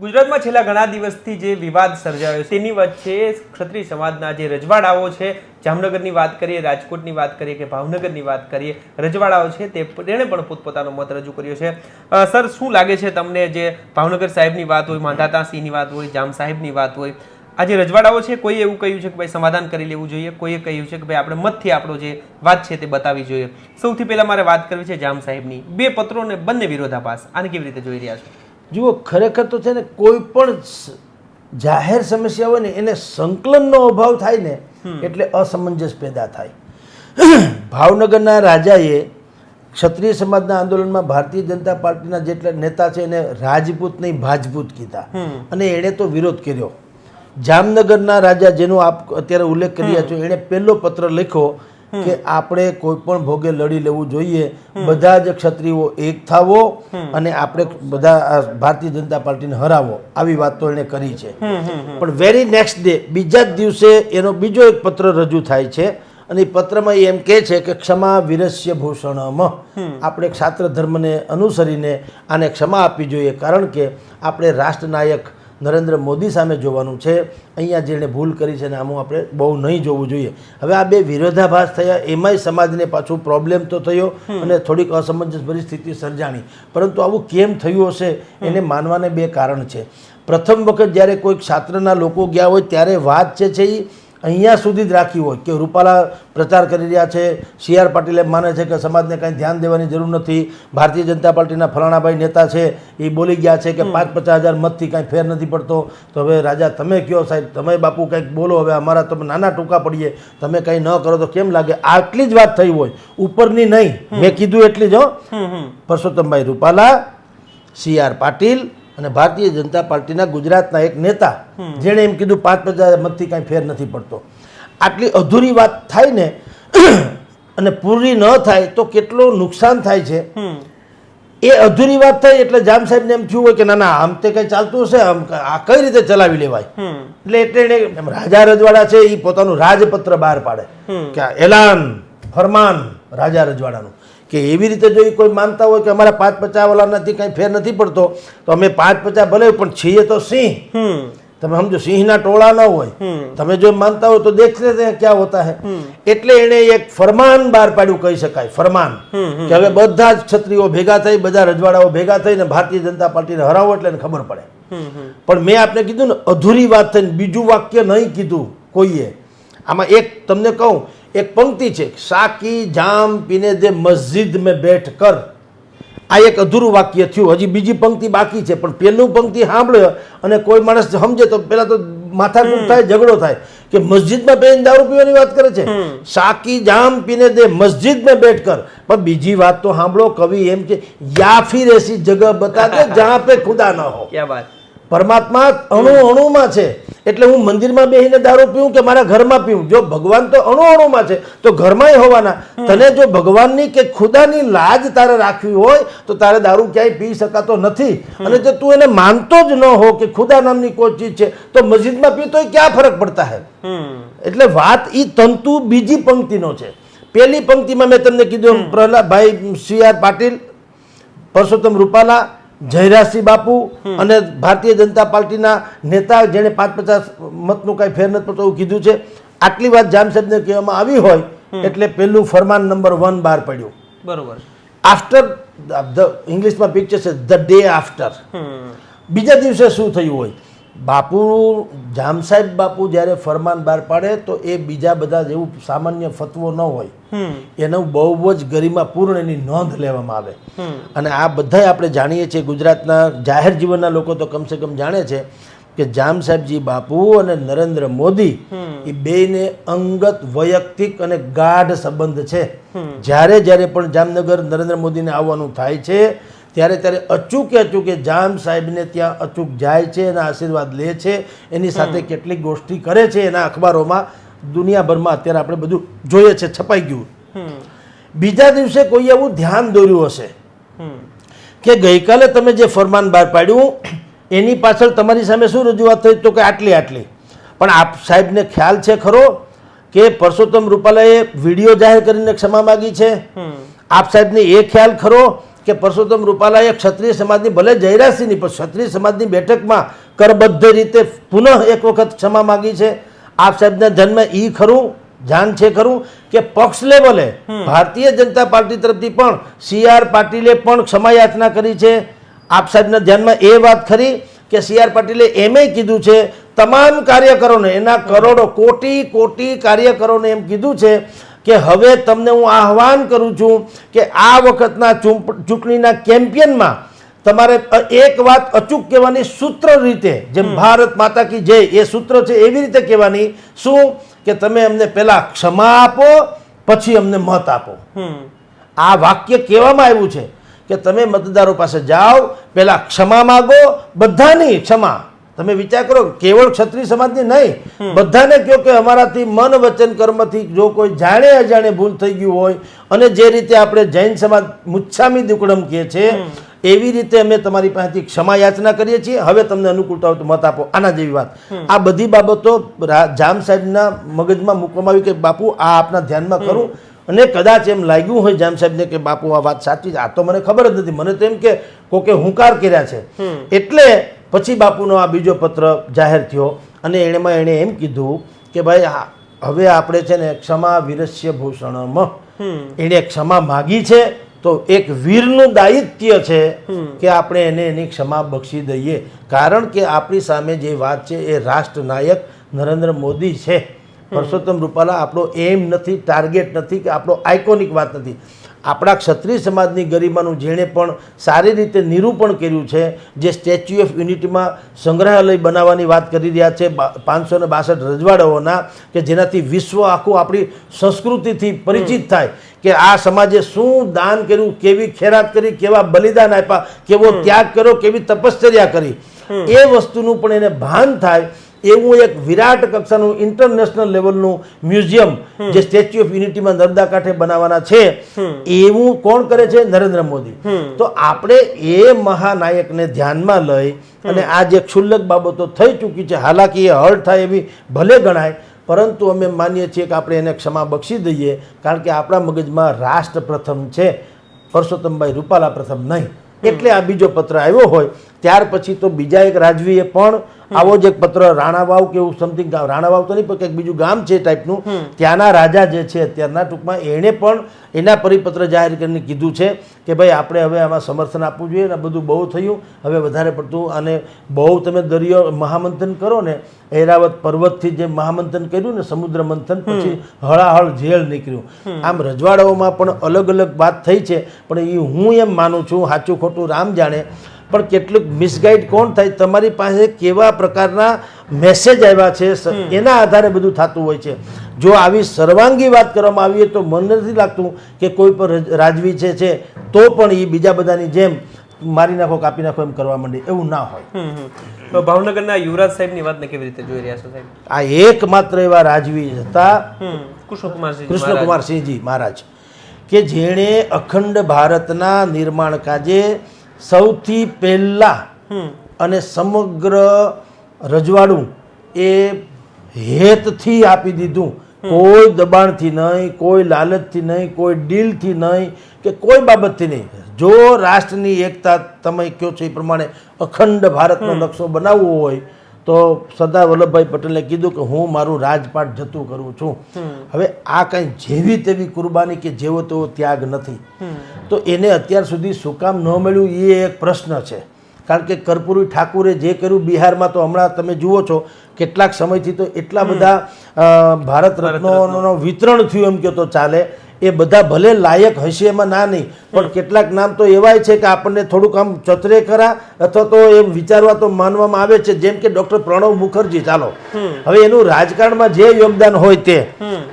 ગુજરાતમાં છેલ્લા ઘણા દિવસથી જે વિવાદ સર્જાયો તેની વચ્ચે ક્ષત્રિય સમાજના જે રજવાડાઓ છે, જામનગરની વાત કરીએ, રાજકોટની વાત કરીએ કે ભાવનગરની વાત કરીએ, રજવાડાઓ છે તે તેણે પણ પોતપોતાનો મત રજૂ કર્યો છે. સર, શું લાગે છે તમને જે ભાવનગર સાહેબની વાત હોય માંધાતા સિંહની વાત હોય, જામ સાહેબની વાત હોય, આ જે રજવાડાઓ છે, કોઈએ એવું કહ્યું છે કે ભાઈ સમાધાન કરી લેવું જોઈએ? કોઈએ કહ્યું છે કે ભાઈ આપણે મતથી આપણો જે વાત છે તે બતાવવી જોઈએ? સૌથી પહેલા મારે વાત કરવી છે જામ સાહેબની. બે પત્રોને બંને વિરોધાભાસ. આને કેવી રીતે જોઈ રહ્યા છો? જુઓ ખરેખર તો છે ને કોઈ પણ જાહેર સમસ્યા હોય ને એને સંકલનનો અભાવ થાય ને એટલે અસમંજસ પેદા થાય. ભાવનગરના રાજાએ ક્ષત્રિય સમાજના આંદોલનમાં ભારતીય જનતા પાર્ટીના જેટલા નેતા છે એને રાજપૂત નહીં ભાજપૂત કીધા. અને એણે તો વિરોધ કર્યો. જામનગરના રાજા જેનો આપ અત્યારે ઉલ્લેખ કર્યા છો એણે પહેલો પત્ર લખ્યો કે આપણે કોઈ પણ ભોગે લડી લેવું જોઈએ. બધા જ ક્ષત્રિયો એક થાવો અને આપણે બધા ભારતીય જનતા પાર્ટીને હરાવો. આવી વાત તો એણે કરી છે. પણ વેરી નેક્સ્ટ ડે બીજા જ દિવસે એનો બીજો એક પત્ર રજૂ થાય છે. અને પત્રમાં એમ કહે છે કે ક્ષમા વિરસ્ય ભૂષણમ. આપણે ક્ષાત્ર ધર્મને અનુસરીને આને ક્ષમા આપવી જોઈએ. કારણ કે આપણે રાષ્ટ્રનાયક નરેન્દ્ર મોદી સામે જોવાનું છે. અહીંયા જેણે ભૂલ કરી છે ને આમાં આપણે બહુ નહીં જોવું જોઈએ. હવે આ બે વિરોધાભાસ થયા એમાંય સમાજને પાછું પ્રોબ્લેમ તો થયો અને થોડીક અસમંજસ પરિસ્થિતિ સર્જાણી. પરંતુ આવું કેમ થયું હશે એને માનવાને બે કારણ છે. પ્રથમ વખત જ્યારે કોઈક છાત્રના લોકો ગયા હોય ત્યારે વાત છે છે એ અહીંયા સુધી જ રાખી હોય કે રૂપાલા પ્રચાર કરી રહ્યા છે સી આર પાટીલ એમ માને છે કે સમાજને કાંઈ ધ્યાન દેવાની જરૂર નથી ભારતીય જનતા પાર્ટીના ફલાણાભાઈ નેતા છે એ બોલી ગયા છે કે પાંચ પચાસ હજાર મતથી કાંઈ ફેર નથી પડતો. તો હવે રાજા તમે કયો સાહેબ? તમે બાપુ કંઈક બોલો હવે અમારા તમે નાના ટૂંકા પડીએ. તમે કંઈ ન કરો તો કેમ લાગે? આટલી જ વાત થઈ હોય. ઉપરની નહીં. મેં કીધું એટલી જ હો. પરસોત્તમભાઈ રૂપાલા સી આર પાટીલ અને ભારતીય જનતા પાર્ટીના ગુજરાતના એક નેતા જેણે એમ કીધું પાંચ પચાસ મતથી કાંઈ ફેર નથી પડતો. આટલી અધૂરી વાત થાય ને અને પૂરી ન થાય તો કેટલું નુકસાન થાય છે. એ અધૂરી વાત થઈ એટલે જામ સાહેબને એમ થયું હોય કે ના ના આમ તે કંઈ ચાલતું હશે આમ આ કઈ રીતે ચલાવી લેવાય? એટલે એટલે એને રાજા રજવાડા છે એ પોતાનું રાજપત્ર બહાર પાડે. કે એલાન ફરમાન રાજા રજવાડાનું. કે એવી રીતે જો એ કોઈ માનતા હોય કે અમારા પાંચ પચાસ વાળાનાથી કંઈ ફેર નથી પડતો તો અમે પાંચ પચાસ ભલે પણ છીએ તો સિંહ. તમે સમજો સિંહના ટોળા ન હોય. તમે જો માનતા હોય તો દેખ લેતે હૈ ક્યાં હોતા હે? એટલે એણે એક ફરમાન બહાર પાડ્યું કહી શકાય ફરમાન. કે હવે બધા જ ક્ષત્રિયો ભેગા થઈ બધા રજવાડાઓ ભેગા થઈને ભારતીય જનતા પાર્ટીને હરાવો એટલે ખબર પડે. પણ મેં આપને કીધું ને અધૂરી વાત થઈને બીજું વાક્ય નહીં કીધું કોઈએ. આમાં એક તમને કહું એક પંક્તિ છે સાકી જામ પીને દે મસ્જિદ મેં બેઠ કર. આ એક અધૂરું વાક્ય થયું. હજી બીજી પંક્તિ બાકી છે પણ પહેલું પંક્તિ સાંભળ્યો અને કોઈ માણસ સમજે તો પેલા તો માથાકૂટ થાય ઝઘડો થાય. કે મસ્જિદમાં બેન દારૂ પીવાની વાત કરે છે. સાકી જામ પીને દે મસ્જિદ મેં બેઠ કર. પણ બીજી વાત તો સાંભળો કવિ એમ કે યા ફિર એસી જગહ બતા દે જહાં પે ખુદા ન હો. પરમાત્મા અણુ અણુમાં છે. એટલે હું મંદિરમાં બેસીને દારૂ પીવું કે મારા ઘરમાં પીવું જો ભગવાન તો અણુ અણુમાં છે તો ઘરમાં હોવાના. તને જો ભગવાનની કે ખુદાની લાજ તારે રાખવી હોય તો તારે દારૂ ક્યાંય પી શકાતો નથી. અને જો તું એને માનતો જ ન હો કે ખુદા નામની કોઈ ચીજ છે તો મસ્જિદમાં પીતો ક્યાં ફરક પડતા હે? એટલે વાત એ તંતુ બીજી પંક્તિનો છે. પહેલી પંક્તિમાં મેં તમને કીધું પ્રહલાદભાઈ સી આર પાટીલ પરસોત્તમ રૂપાલા જયરાજસિંહ બાપુ અને ભારતીય જનતા પાર્ટીના નેતા જેણે પાંચ પચાસ મતનું કાંઈ ફેર નથી પડતો એવું કીધું છે. આટલી વાત જામ સાહેબને કહેવામાં આવી હોય એટલે પહેલું ફરમાન નંબર વન બહાર પડ્યું. બરોબર. આફ્ટર ધ ઇંગ્લિશમાં પિક્ચર છે ધ ડે આફ્ટર બીજા દિવસે શું થયું હોય? બાપુ જામ સાહેબ બાપુ જ્યારે ફરમાન બહાર પાડે તો એ બીજા બધા જેવું સામાન્ય ફતવો ન હોય. એનું બહુ જ ગરિમાપૂર્ણ એની નોંધ લેવામાં આવે. અને આ બધા આપણે જાણીએ છીએ ગુજરાતના જાહેર જીવનના લોકો તો કમસે કમ જાણે છે કે જામ સાહેબજી બાપુ અને નરેન્દ્ર મોદી એ બેને અંગત વૈયક્તિક અને ગાઢ સંબંધ છે. જ્યારે જ્યારે પણ જામનગર નરેન્દ્ર મોદીને આવવાનું થાય છે ત્યારે ત્યારે અચૂકે અચૂકે જામ સાહેબને ત્યાં અચૂક જાય છે એના આશીર્વાદ લે છે. એની સાથે કેટલીક ગોષ્ઠી કરે છે એના અખબારોમાં. દુનિયાભરમાં અત્યારે આપણે બધું જોઈએ છે છપાઈ ગયું. બીજા દિવસે કોઈ એવું ધ્યાન દોર્યું હશે કે ગઈકાલે તમે જે ફરમાન બહાર પાડ્યું એની પાછળ તમારી સામે શું રજૂઆત થઈ તો કે આટલી આટલી. પણ આપ સાહેબને ખ્યાલ છે ખરો કે પરસોત્તમ રૂપાલાએ વીડિયો જાહેર કરીને ક્ષમા માગી છે? આપ સાહેબને એ ખ્યાલ ખરો કે પરસોત્તમ રૂપાલાએ ક્ષત્રિય સમાજની ભલે જયરાજસિંહની પણ ક્ષત્રિય સમાજની બેઠકમાં કરબદ્ધ રીતે પુનઃ એક વખત ક્ષમા માગી છે. આપ સાહેબના જન્મ ઈ ખરું જાણ છે ખરું કે પક્ષ લેવલે ભારતીય જનતા પાર્ટી તરફથી પણ સી આર પાટીલે પણ ક્ષમા યાચના કરી છે. આપ સાહેબના ધ્યાનમાં એ વાત ખરી કે સી આર પાટીલે એમે કીધું છે તમામ કાર્યકરોને એના કરોડો કોટી કોટી કાર્યકરોને એમ કીધું છે કે હવે તમને હું આહવાન કરું છું કે આ વખતના ચૂંટ- ચૂંટણીના કેમ્પિયનમાં તમારે એક વાત અચૂક કહેવાની સૂત્ર રીતે જેમ ભારત માતા કી જય એ સૂત્ર છે એવી રીતે કહેવાની શું? કે તમે અમને પહેલા ક્ષમા આપો પછી અમને મત આપો. આ વાક્ય કહેવામાં આવ્યું છે કે તમે મતદારો પાસે જાઓ પહેલા ક્ષમા માગો બધાની ક્ષમા તમે વિચાર કરો કેવળ ક્ષત્રિય સમાજની નહીં બધાને કહો કે અમારાથી મન વચન કર્મથી જો કોઈ જાણે અજાણે ભૂલ થઈ ગયું હોય અને જે રીતે આપણે જૈન સમાજ મુચ્છામી દુકડમ કહે છે એવી રીતે અમે તમારી પાસેથી ક્ષમા યાચના કરીએ છીએ. હવે તમને અનુકૂળતા હોય તો મત આપો. આના જેવી વાત. આ બધી બાબતો જામ સાહેબના મગજમાં મૂકવામાં આવી કે બાપુ આ આપના ધ્યાનમાં કરું અને કદાચ એમ લાગ્યું હોય જામ સાહેબને કે બાપુ આ વાત સાચી છે. આ તો મને ખબર જ નથી. મને તો એમ કે કોકે હુંકાર કર્યા છે. એટલે પછી બાપુનો આ બીજો પત્ર જાહેર થયો અને એણેમાં એણે એમ કીધું કે ભાઈ હવે આપણે છે ને ક્ષમા વિરસ્ય ભૂષણમ. એણે ક્ષમા માગી છે તો એક વીરનું દાયિત્ય છે કે આપણે એને એની ક્ષમા બક્ષી દઈએ. કારણ કે આપણી સામે જે વાત છે એ રાષ્ટ્રનાયક નરેન્દ્ર મોદી છે. પરસોત્તમ રૂપાલા આપણો એમ નથી ટાર્ગેટ નથી કે આપણો આઇકોનિક વાત નથી. આપણા ક્ષત્રિય સમાજની ગરિમાનું જેણે પણ સારી રીતે નિરૂપણ કર્યું છે જે સ્ટેચ્યુ ઓફ યુનિટીમાં સંગ્રહાલય બનાવવાની વાત કરી રહ્યા છે પાંચસો ને બાસઠ રજવાડાઓના કે જેનાથી વિશ્વ આખું આપણી સંસ્કૃતિથી પરિચિત થાય કે આ સમાજે શું દાન કર્યું કેવી ખેરાત કરી કેવા બલિદાન આપ્યા કેવો ત્યાગ કર્યો કેવી તપશ્ચર્યા કરી. એ વસ્તુનું પણ એને ભાન થાય એવું એક વિરાટ કક્ષાનું ઇન્ટરનેશનલ લેવલનું મ્યુઝિયમ જે સ્ટેચ્યુ ઓફ યુનિટીમાં નર્મદા કાંઠે બનાવવાના છે એવું કોણ કરે છે? નરેન્દ્ર મોદી. તો આપણે એ મહાનાયકને ધ્યાનમાં લઈ અને આ જે ક્ષુલ્લક બાબતો થઈ ચૂકી છે હાલાકી એ હળ થાય એવી ભલે ગણાય પરંતુ અમે માનીએ છીએ કે આપણે એને ક્ષમા બક્ષી દઈએ કારણ કે આપણા મગજમાં રાષ્ટ્ર પ્રથમ છે પરસોત્તમભાઈ રૂપાલા પ્રથમ નહીં. એટલે આ બીજો પત્ર આવ્યો હોય ત્યાર પછી તો બીજા એક રાજવીએ પણ આવો જ એક પત્ર રાણાવાવ કે એવું સમથિંગ રાણાવાવ તો નહીં પણ કંઈક બીજું ગામ છે ટાઈપનું ત્યાંના રાજા જે છે અત્યારના ટૂંકમાં એણે પણ એના પરિપત્ર જાહેર કરીને કીધું છે કે ભાઈ આપણે હવે આમાં સમર્થન આપવું જોઈએ અને બધું બહુ થયું હવે વધારે પડતું અને બહુ તમે દરિયો મહામંથન કરો ને એરાવત પર્વતથી જે મહામંથન કર્યું ને સમુદ્ર મંથન પછી હળાહળ ઝેલ નીકળ્યું. આમ રજવાડાઓમાં પણ અલગ અલગ વાત થઈ છે પણ એ હું એમ માનું છું સાચું ખોટું રામ જાણે પણ કેટલુંક મિસગાઈડ કોણ થાય તમારી પાસે કેવા પ્રકારના મેસેજ આવ્યા છે એના આધારે બધું થતું હોય છે. જો આવી સર્વાંગી વાત કરવામાં આવીએ તો મને નથી લાગતું કે કોઈ પણ રાજવી છે છે તો પણ એ બીજા બધાની જેમ મારી નાખો કાપી નાખો એમ કરવા માંડે એવું ના હોય. ભાવનગરના યુવરાજ સાહેબની વાતને કેવી રીતે જોઈ રહ્યા છો સાહેબ? આ એકમાત્ર એવા રાજવી હતા કૃષ્ણકુમારસિંહ કૃષ્ણકુમારસિંહજી મહારાજ કે જેણે અખંડ ભારતના નિર્માણ કાજે સૌથી પહેલા અને સમગ્ર રજવાડું એ હેતથી આપી દીધું. કોઈ દબાણથી નહીં કોઈ લાલચથી નહીં કોઈ ડીલથી નહીં કે કોઈ બાબતથી નહીં. જો રાષ્ટ્રની એકતા તમે કહો છો એ પ્રમાણે અખંડ ભારતનો નકશો બનાવવો હોય તો સરદાર વલ્લભભાઈ પટેલે કીધું કે હું મારું રાજપાટ જતું કરું છું. હવે આ કંઈ જેવી તેવી કુરબાની કે જેવો તેવો ત્યાગ નથી. તો એને અત્યાર સુધી શું કામ ન મળ્યું એ એક પ્રશ્ન છે. કારણ કે કર્પૂરી ઠાકુરે જે કર્યું બિહારમાં તો હમણાં તમે જુઓ છો કેટલાક સમયથી તો એટલા બધા ભારત રત્નોનો વિતરણ થયું એમ કહો તો ચાલે. એ બધા ભલે લાયક હશે એમાં ના નહીં પણ કેટલાક નામ તો એવાય છે કે આપણને થોડુંક આમ ચતરે ખરા અથવા તો એમ વિચારવા તો માનવામાં આવે છે જેમ કે ડૉક્ટર પ્રણવ મુખર્જી ચાલો. હવે એનું રાજકારણમાં જે યોગદાન હોય તે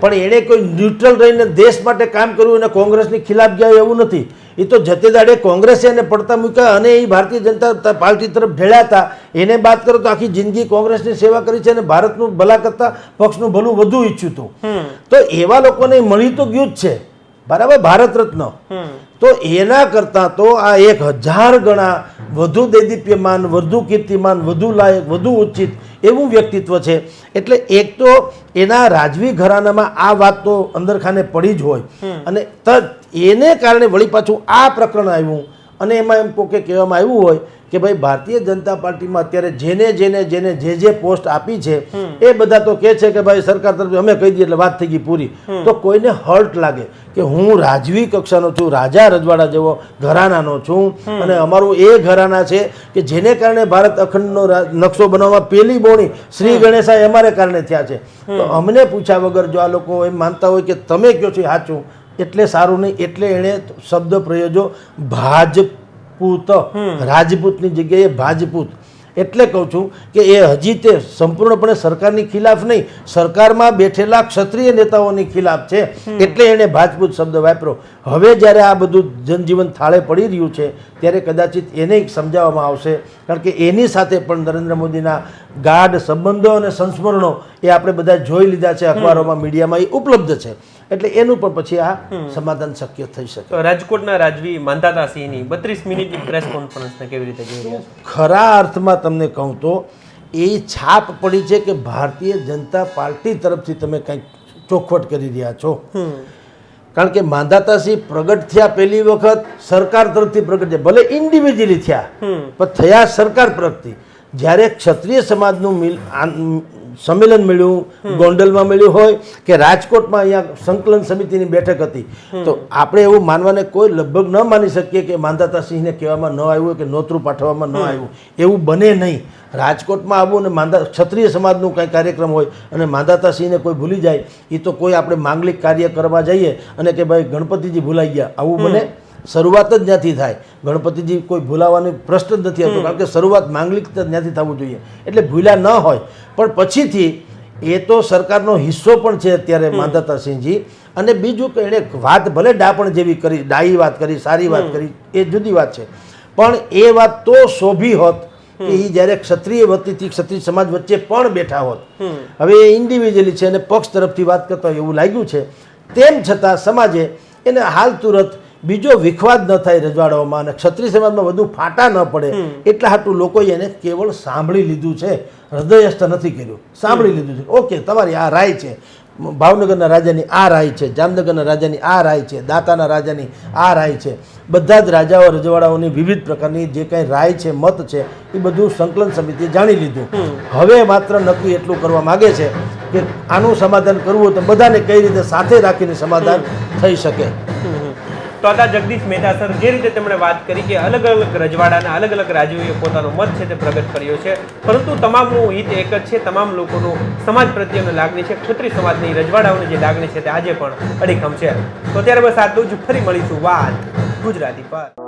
પણ એણે કોઈ ન્યુટ્રલ રહીને દેશ માટે કામ કર્યું અને કોંગ્રેસની ખિલાફ ગયા એવું નથી. એ તો જતે દાડે કોંગ્રેસે એને પડતા મૂક્યા અને એ ભારતીય જનતા પાર્ટી તરફ ઢેળ્યા હતા. એને વાત કરો તો આખી જિંદગી કોંગ્રેસની સેવા કરી છે અને ભારતનું ભલા કરતાં પક્ષનું ભલું વધુ ઈચ્છ્યું હતું તો એવા લોકોને મળી તો ગયું જ છે. બરાબર? ભારત રત્ન. તો એના કરતાં તો આ એક હજાર ગણા વધુ દેદીપ્યમાન વધુ કીર્તિમાન વધુ લાયક વધુ ઉચિત એવું વ્યક્તિત્વ છે. એટલે એક તો એના રાજવી ઘરાનામાં આ વાત તો અંદરખાને પડી જ હોય. અને તદ એને કારણે વળી પાછું આ પ્રકરણ આવ્યું. અને એમાં એમ પોકે કહેવામાં આવ્યું હોય કે ભાઈ ભારતીય જનતા પાર્ટીમાં અત્યારે જેને જેને જેને જે જે પોસ્ટ આપી છે એ બધા તો કહે છે કે ભાઈ સરકાર તરફ અમે કહી દઈએ એટલે વાત થઈ ગઈ પૂરી. તો કોઈને હર્ટ લાગે કે હું રાજવી કક્ષાનો છું રાજા રજવાડા જેવો ઘરાનાનો છું અને અમારું એ ઘરાના છે કે જેને કારણે ભારત અખંડનો નકશો બનાવવામાં પહેલી બોણી શ્રી ગણેશા અમારે કારણે થયા છે. તો અમને પૂછ્યા વગર જો આ લોકો એમ માનતા હોય કે તમે કયો છો સાચું. એટલે સારું નહીં એટલે એણે શબ્દ પ્રયોજો ભાજપૂત રાજપૂતની જગ્યાએ ભાજપૂત. એટલે કહું છું કે એ હજી તે સંપૂર્ણપણે સરકારની ખિલાફ નહીં સરકારમાં બેઠેલા ક્ષત્રિય નેતાઓની ખિલાફ છે. એટલે એણે ભાજપૂત શબ્દ વાપર્યો. હવે જ્યારે આ બધું જનજીવન થાળે પડી રહ્યું છે ત્યારે કદાચિત એને સમજાવવામાં આવશે. કારણ કે એની સાથે પણ નરેન્દ્ર મોદીના ગાઢ સંબંધો અને સંસ્મરણો એ આપણે બધા જોઈ લીધા છે અખબારોમાં મીડિયામાં એ ઉપલબ્ધ છે. એટલે એનું પણ પછી આ સમાધાન શક્ય થઈ શકે. રાજકોટના રાજવી માંધાતા સિંહની બત્રીસ મિનિટની પ્રેસ કોન્ફરન્સને કેવી રીતે જોઈ રહ્યા ખરા અર્થમાં તમને કહું તો એ છાપ પડી છે કે ભારતીય જનતા પાર્ટી તરફથી તમે કંઈક ચોખવટ કરી રહ્યા છો. કારણ કે માંધાતાસિંહ પ્રગટ થયા પહેલી વખત સરકાર તરફથી પ્રગટ થયા ભલે ઇન્ડિવિજ્યુઅલી થયા પણ થયા સરકાર તરફથી જ્યારે ક્ષત્રિય સમાજનું મિલ સંમેલન મળ્યું ગોંડલમાં મળ્યું હોય કે રાજકોટમાં અહીંયા સંકલન સમિતિની બેઠક હતી. તો આપણે એવું માનવાને કોઈ લગભગ ન માની શકીએ કે માંધાતા સિંહને કહેવામાં ન આવ્યું કે નોતરું પાઠવવામાં ન આવ્યું. એવું બને નહીં. રાજકોટમાં આવું અને માંદા ક્ષત્રિય સમાજનું કંઈ કાર્યક્રમ હોય અને માંધાતા સિંહને કોઈ ભૂલી જાય એ તો કોઈ આપણે માંગલિક કાર્ય કરવા જઈએ અને કે ભાઈ ગણપતિજી ભૂલાઈ ગયા આવું બને શરૂઆત જ ત્યાંથી થાય. ગણપતિજી કોઈ ભૂલાવાનો પ્રશ્ન જ નથી આવતો કારણ કે શરૂઆત માંગલિક ત્યાંથી થવું જોઈએ. એટલે ભૂલ્યા ન હોય. પણ પછીથી એ તો સરકારનો હિસ્સો પણ છે અત્યારે માંધાતાસિંહજી અને બીજું કે એણે વાત ભલે ડાપણ જેવી કરી ડાઈ વાત કરી સારી વાત કરી એ જુદી વાત છે. પણ એ વાત તો શોભી હોત કે એ જ્યારે ક્ષત્રિય વતીથી ક્ષત્રિય સમાજ વચ્ચે પણ બેઠા હોત. હવે એ ઇન્ડિવિજ્યુઅલી છે અને પક્ષ તરફથી વાત કરતા હોય એવું લાગ્યું છે. તેમ છતાં સમાજે એને હાલ તુરંત બીજો વિખવાદ ન થાય રજવાડાઓમાં અને ક્ષત્રિય સમાજમાં વધુ ફાટા ન પડે એટલા હાટું લોકોએ એને કેવળ સાંભળી લીધું છે. હૃદયસ્થ નથી કર્યું. સાંભળી લીધું છે. ઓકે તમારી આ રાય છે. ભાવનગરના રાજાની આ રાય છે. જામનગરના રાજાની આ રાય છે. દાતાના રાજાની આ રાય છે. બધા જ રાજાઓ રજવાડાઓની વિવિધ પ્રકારની જે કાંઈ રાય છે મત છે એ બધું સંકલન સમિતિએ જાણી લીધું. હવે માત્ર નક્કી એટલું કરવા માગે છે કે આનું સમાધાન કરવું હોય તો બધાને કઈ રીતે સાથે રાખીને સમાધાન થઈ શકે. તો હતા જગદીશ મહેતા સર, જે રીતે તેમણે વાત કરી કે અલગ અલગ રજવાડાના અલગ અલગ રાજ્યોએ પોતાનો મત છે તે પ્રગટ કર્યો છે. પરંતુ તમામનું હિત એક જ છે, તમામ લોકોનું સમાજ પ્રત્યેની લાગણી છે, ક્ષત્રિય સમાજની રજવાડાઓની જે લાગણી છે તે આજે પણ અડીખમ છે. તો ત્યારે બસ આટલું જ, ફરી મળીશું વાત ગુજરાતી પર.